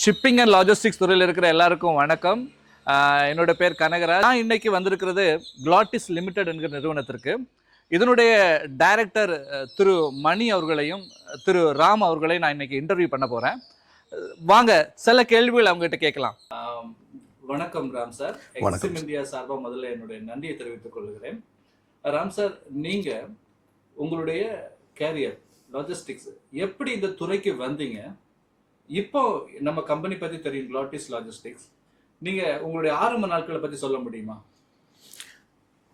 Shipping and logistics துறையில் இருக்கிற எல்லாருக்கும் வணக்கம். என்னோட பேர் கனகராஜ். நான் இன்னைக்கு வந்திருக்கிறது கிளாட்டிஸ் லிமிடெட் என்கிற நிறுவனத்திற்கு. இதனுடைய டைரக்டர் திரு மணி அவர்களையும் திரு ராம் அவர்களையும் நான் இன்னைக்கு இன்டர்வியூ பண்ண போறேன். வாங்க சில கேள்விகள் அவங்ககிட்ட கேட்கலாம். வணக்கம் ராம் சார். எக்ஸிம் இந்தியா சார்பாக முதல்ல என்னுடைய நன்றியை தெரிவித்துக் கொள்கிறேன். ராம் சார் நீங்க உங்களுடைய கேரியர் லாஜிஸ்டிக்ஸ் எப்படி இந்த துறைக்கு வந்தீங்க? இப்போ நம்ம கம்பெனி பத்தி தெரியும் கிளாட்டிஸ் லாஜிஸ்டிக்ஸ் நீங்க உங்களுடைய ஆரம்ப நாட்களை பத்தி சொல்ல முடியுமா?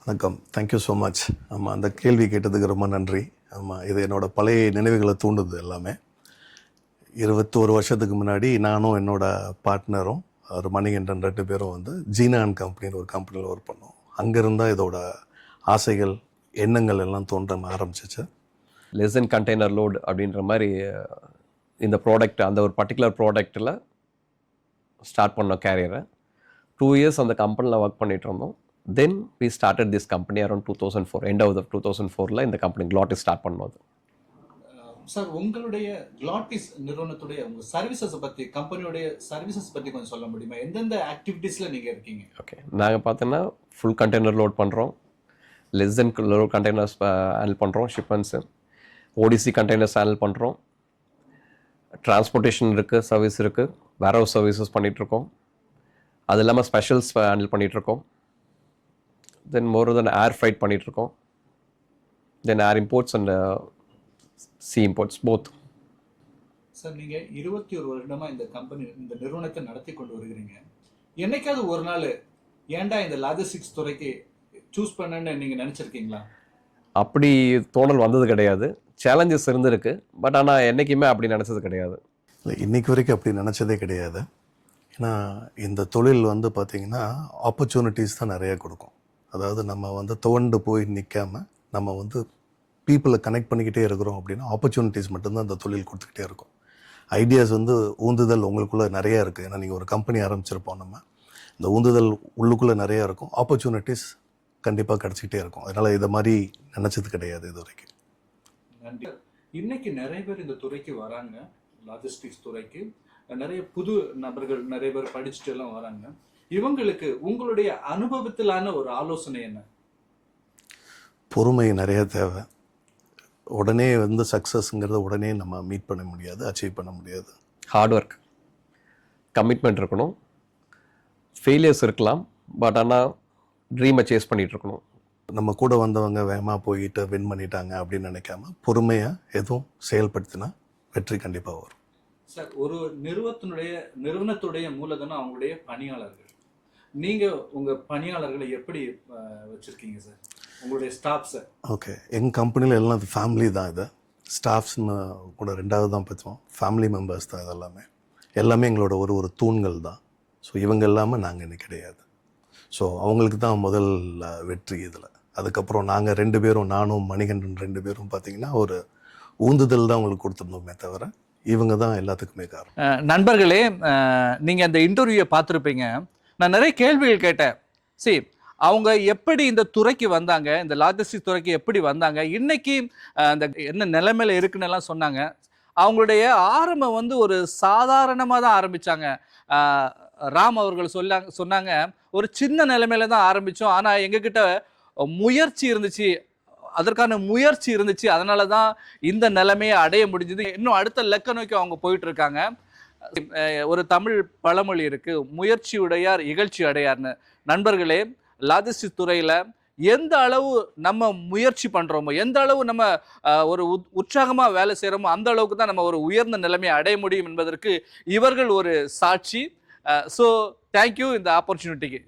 வணக்கம். தேங்க்யூ ஸோ மச் ஆமாம் அந்த கேள்வி கேட்டதுக்கு ரொம்ப நன்றி. ஆமாம் இது என்னோட பழைய நினைவுகளை தூண்டுது எல்லாமே. இருபத்தோரு வருஷத்துக்கு முன்னாடி நானும் என்னோட பார்ட்னரும் ஒரு மணிகண்டன் ரெண்டு பேரும் வந்து ஜீனான் கம்பெனின்னு ஒரு கம்பெனியில் ஒர்க் பண்ணோம். அங்கேருந்தா இதோட ஆசைகள் எண்ணங்கள் எல்லாம் தோன்ற ஆரம்பிச்சிச்சு. லெஸ் தென் கண்டெய்னர் லோட் அப்படின்ற மாதிரி இந்த ப்ராடக்ட் அந்த ஒரு பர்டிகுலர் ப்ராடக்ட்டில் ஸ்டார்ட் பண்ணோம் கேரியரை டூ இயர்ஸ் அந்த கம்பெனியில் ஒர்க் பண்ணிட்டு இருந்தோம். Then we started this company around two thousand four end of two thousand ஃபோரில் இந்த கம்பெனி க்ளாட்டி ஸ்டார்ட் பண்ணோம் சார் உங்களுடைய கிளாட்டிஸ் நிறுவனத்துடைய உங்க சர்வீசஸ் பத்தி கம்பெனியோடைய சர்வீசஸ் பத்தி கொஞ்சம் சொல்ல முடியுமா? எந்தெந்த ஆக்டிவிட்டீஸ்ல நீங்க இருக்கீங்க? ஓகே நாங்கள் பார்த்தோன்னா ஃபுல் கண்டெய்னர் லோட் பண்ணுறோம் less than load containers handle பண்ணுறோம் ஷிப்மெண்ட்ஸு ஓடிசி கண்டெய்னர்ஸ் ஹேண்டில் பண்ணுறோம் டிரான்ஸ்போர்ட்டேஷன் இருக்குது சர்வீஸ் இருக்குது வேர் ஹவுஸ் சர்வீசஸ் பண்ணிகிட்ருக்கோம் அது இல்லாமல் ஸ்பெஷல்ஸ் ஹேண்டில் பண்ணிகிட்ருக்கோம் தென் மோர் தென் ஏர் ஃப்ரைட் பண்ணிகிட்ருக்கோம் then air imports and sea imports both sir நீங்க இருபத்தி ஒரு வருடமா இந்த கம்பெனி இந்த நிறுவனத்தை நடத்தி கொண்டு வருகிறீங்க. என்னைக்காவது ஒரு நாள் ஏன்டா இந்த லாஜிஸ்டிக்ஸ் துறைக்கு சூஸ் பண்ணேன்னு நீங்க நினைச்சிருக்கீங்களா? அப்படி தோணல் வந்தது கிடையாது. சேலஞ்சஸ் இருந்திருக்கு பட் ஆனால் என்றைக்குமே அப்படி நினச்சது கிடையாது. இல்லை இன்னைக்கு வரைக்கும் அப்படி நினச்சதே கிடையாது. ஏன்னா இந்த தொழில் வந்து பார்த்திங்கன்னா ஆப்பர்ச்சுனிட்டிஸ் தான் நிறைய கொடுக்கும். அதாவது நம்ம வந்து துவண்டு போய் நிற்காம நம்ம வந்து பீப்புளை கனெக்ட் பண்ணிக்கிட்டே இருக்கிறோம் அப்படின்னா ஆப்பர்ச்சுனிட்டிஸ் மட்டும்தான் அந்த தொழில் கொடுத்துக்கிட்டே இருக்கும். ஐடியாஸ் வந்து ஊந்துதல் உங்களுக்குள்ளே நிறையா இருக்குது ஏன்னா நீங்கள் ஒரு கம்பெனி ஆரம்பிச்சிருப்போம் நம்ம. இந்த ஊந்துதல் உள்ளுக்குள்ளே நிறையா இருக்கும். ஆப்பர்ச்சுனிட்டிஸ் கண்டிப்பாக கிடச்சிக்கிட்டே இருக்கும். அதனால் இதை மாதிரி நினச்சது கிடையாது இது வரைக்கும். நன்றி. இன்னைக்கு நிறைய பேர் இந்த துறைக்கு வராங்க லாஜிஸ்டிக்ஸ் துறைக்கு. நிறைய புது நபர்கள் நிறைய பேர் படிச்சுட்டு எல்லாம் வராங்க. இவங்களுக்கு உங்களுடைய அனுபவத்திலான ஒரு ஆலோசனை என்ன? பொறுமை நிறைய தேவை. உடனே வந்து சக்ஸஸ்ங்கிறத உடனே நம்ம மீட் பண்ண முடியாது அச்சீவ் பண்ண முடியாது. ஹார்ட் ஒர்க் கமிட்மெண்ட் இருக்கணும். ஃபெயிலியர்ஸ் இருக்கலாம் பட் ஆனால் ட்ரீமை சேஸ் பண்ணிட்டு இருக்கணும். நம்ம கூட வந்தவங்க வேகமாக போயிட்டு வின் பண்ணிட்டாங்க அப்படின்னு நினைக்காம பொறுமையாக எதுவும் செயல்படுத்தினா வெற்றி கண்டிப்பாக வரும். சார் ஒரு நிறுவனத்தினுடைய நிறுவனத்துடைய மூலதனம் அவங்களுடைய பணியாளர்கள். நீங்க உங்க பணியாளர்களை எப்படி வச்சிருக்கீங்க சார்? உங்களுடைய ஸ்டாஃப்ஸை ஓகே எங்கள் கம்பெனியில் எல்லாம் அது ஃபேமிலி தான் இது. ஸ்டாஃப்ஸ்னு கூட ரெண்டாவது தான் பார்த்தோம் ஃபேமிலி மெம்பர்ஸ் தான் இது எல்லாமே. எல்லாமே எங்களோட ஒரு ஒரு தூண்கள் தான். ஸோ இவங்க இல்லாமல் நாங்கள் இன்னைக்கு கிடையாது. ஸோ அவங்களுக்கு தான் முதல் வெற்றி இதில். அதுக்கப்புறம் நாங்கள் ரெண்டு பேரும் நானும் மணிகண்டன் ரெண்டு பேரும் பார்த்தீங்கன்னா ஒரு ஊந்துதல் தான் உங்களுக்கு கொடுத்துருந்தோமே தவிர இவங்க தான் எல்லாத்துக்குமே காரணம். நண்பர்களே நீங்கள் அந்த இன்டர்வியூவை பார்த்துருப்பீங்க நான் நிறைய கேள்விகள் கேட்டேன். சரி அவங்க எப்படி இந்த துறைக்கு வந்தாங்க? இந்த லாஜிஸ்டிக் துறைக்கு எப்படி வந்தாங்க? இன்னைக்கு அந்த என்ன நிலைமையில இருக்குன்னு எல்லாம் சொன்னாங்க. அவங்களுடைய ஆரம்பம் வந்து ஒரு சாதாரணமாக தான் ஆரம்பிச்சாங்க. ராம் அவர்கள் சொல்லாங்க சொன்னாங்க ஒரு சின்ன நிலைமையில தான் ஆரம்பித்தோம் ஆனால் எங்ககிட்ட முயற்சி இருந்துச்சு. அதற்கான முயற்சி இருந்துச்சு. அதனால தான் இந்த நிலைமையை அடைய முடிஞ்சது. இன்னும் அடுத்த லக்க நோக்கி அவங்க போயிட்டு இருக்காங்க ஒரு தமிழ் பழமொழி இருக்கு. முயற்சி உடையார் இகழ்ச்சி அடையார்னு. நண்பர்களே லாஜிஸ்டிக் துறையில் எந்த அளவு நம்ம முயற்சி பண்ணுறோமோ எந்த அளவு நம்ம ஒரு உத்- வேலை செய்கிறோமோ அந்த அளவுக்கு தான் நம்ம ஒரு உயர்ந்த நிலைமையை அடைய முடியும் என்பதற்கு இவர்கள் ஒரு சாட்சி. ஸோ தேங்க்யூ இந்த ஆப்பர்ச்சுனிட்டிக்கு